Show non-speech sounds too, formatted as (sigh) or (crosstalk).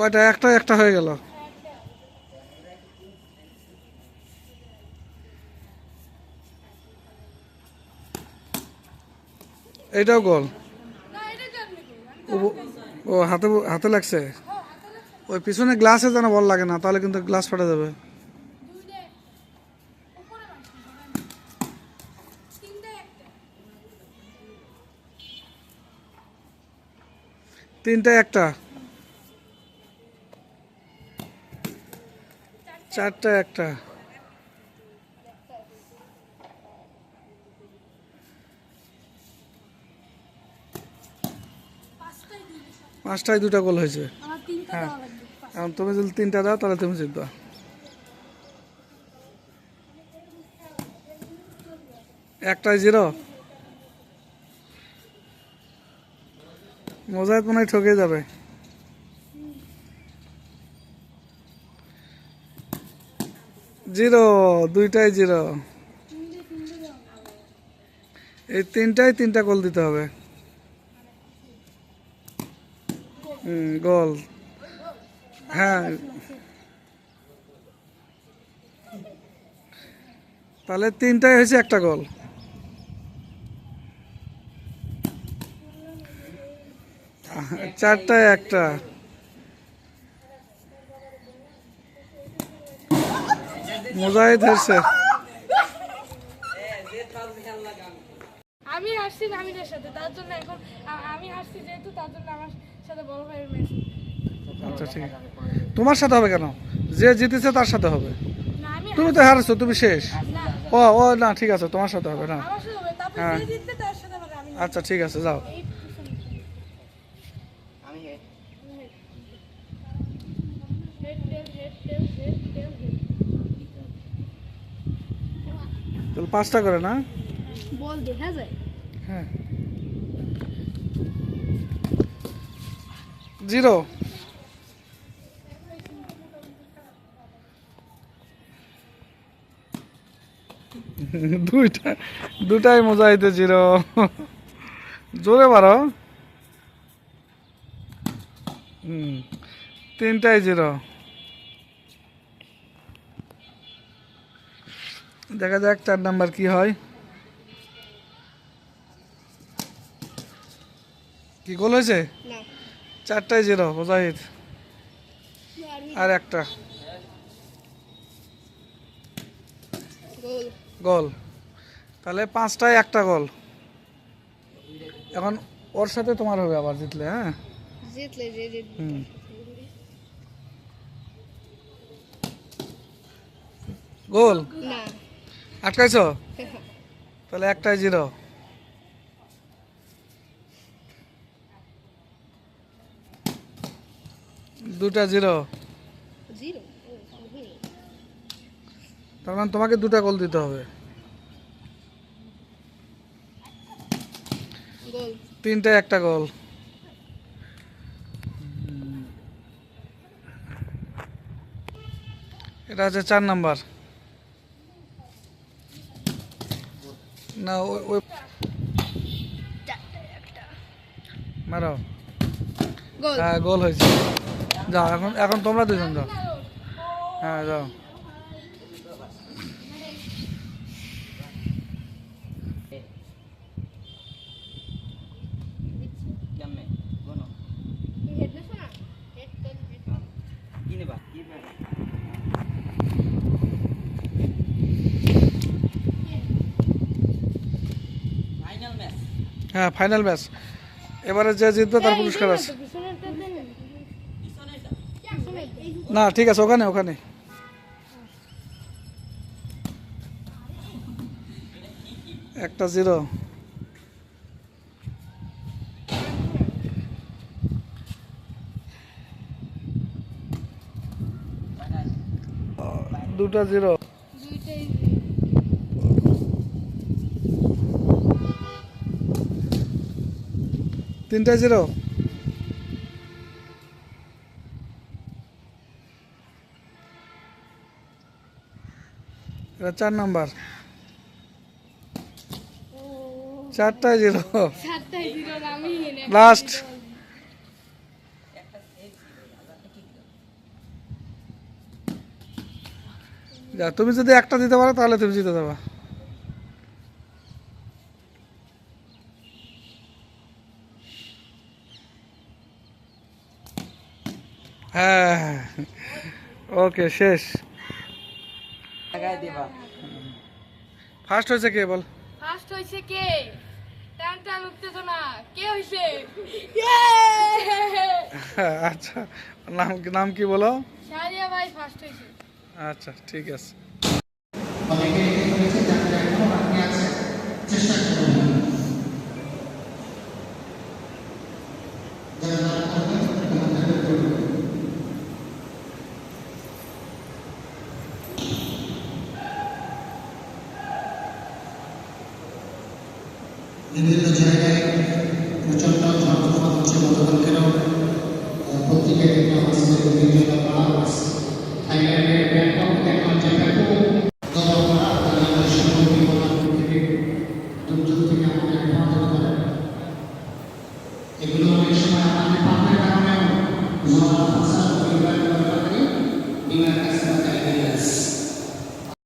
কয়টা? একটা একটা হয়ে গেল। এইটাও গোল। ও- হাতে হাতে লাগছে? ওই পিছনে গ্লাসে যেন বল লাগে না, তাহলে কিন্তু গ্লাস ফাটা যাবে। তিনটা, একটা। চারটা একটা। পাঁচটায় দুটা গোল হয়েছে। হ্যাঁ। এখন তুমি যদি তিনটা দাও তাহলে তুমি জিতবা। একটাই জিরো। মজায় মনে হয় ঠকে যাবে। জিরো, দুইটাই জিরো। এই তিনটাই তিনটা গোল দিতে হবে। গোল। হ্যাঁ। তাহলে তিনটাই হয়েছে একটা গোল। চারটায় একটা। মোজাহিদ হয়েছে। আমি হাসছি নামিনের সাথে তার জন্য এখন আমি হাসছি যেহেতু তার জন্য আমার সাথে বড় ভাইয়ের ম্যাচ আচ্ছা ঠিক। আছে তোমার সাথে হবে কেন? যে জিতেছে তার সাথে হবে। আমি তুমি তো হারছো তুমি শেষ। ও ও না ঠিক আছে তোমার সাথে হবে না। হ্যাঁ। যে জিতবে তার সাথে হবে আমি আচ্ছা ঠিক আছে যাও। এই তাহলে পাঁচটা করে না? বল দেখা যায়। হ্যাঁ। জিরো। দুইটা দুটাই মোজাইতে জিরো। জোরে হুম তিনটাই জিরো। দেখা যাক চার নাম্বার কি হয়। কি গোল হয়েছে? চারটায় জিরো মুজাহিদ। আর একটা। গোল। গোল। তাহলে পাঁচটায় একটা গোল। এখন ওর সাথে তোমার হবে আবার জিতলে হ্যাঁ? জিতলে যে জিতবে। হুম। গোল। না। আটকাইছো? তাহলে একটাই জিরো। দুটা জিরো। তার মানে তোমাকে দুটা গোল দিতে হবে। তিনটে একটা গোল এটা হচ্ছে চার নাম্বার। না ওই- মারো গোল। হ্যাঁ গোল হয়েছে। যাও এখন এখন তোমরা দুজন যাও। হ্যাঁ যাও কেমনে বলো হেড দেখো না হেড টেল হেড কি নেবা কি নেবা ফাইনাল ম্যাচ হ্যাঁ ফাইনাল ম্যাচ এবারে যে জিতবে তার পুরস্কার আছে। না ঠিক আছে ওখানে ওখানে। একটা জিরো দুটা জিরো তিনটা জিরো। এটা চার নাম্বার। চারটায় জিরো। লাস্ট তুমি যদি একটা দিতে পারো তাহলে তুমি জিতে যাবা। হ্যাঁ। ওকে শেষ। লাগাই দিবা ফার্স্ট হয়েছে কে বল? ফার্স্ট হয়েছে কে? টান টান উত্তেজনা। কে হয়েছে (laughs) আচ্ছা নাম নাম কি বলো? ভাই ফার্স্ট হয়েছে। আচ্ছা ঠিক আছে। বিভিন্ন জায়গায় প্রচণ্ড ঝড় হচ্ছে গতকালকেরও পত্রিকায় দেখলাম আজকে বিভিন্ন থাইল্যান্ডের ব্যাংকক দেখলাম যে ব্যাপক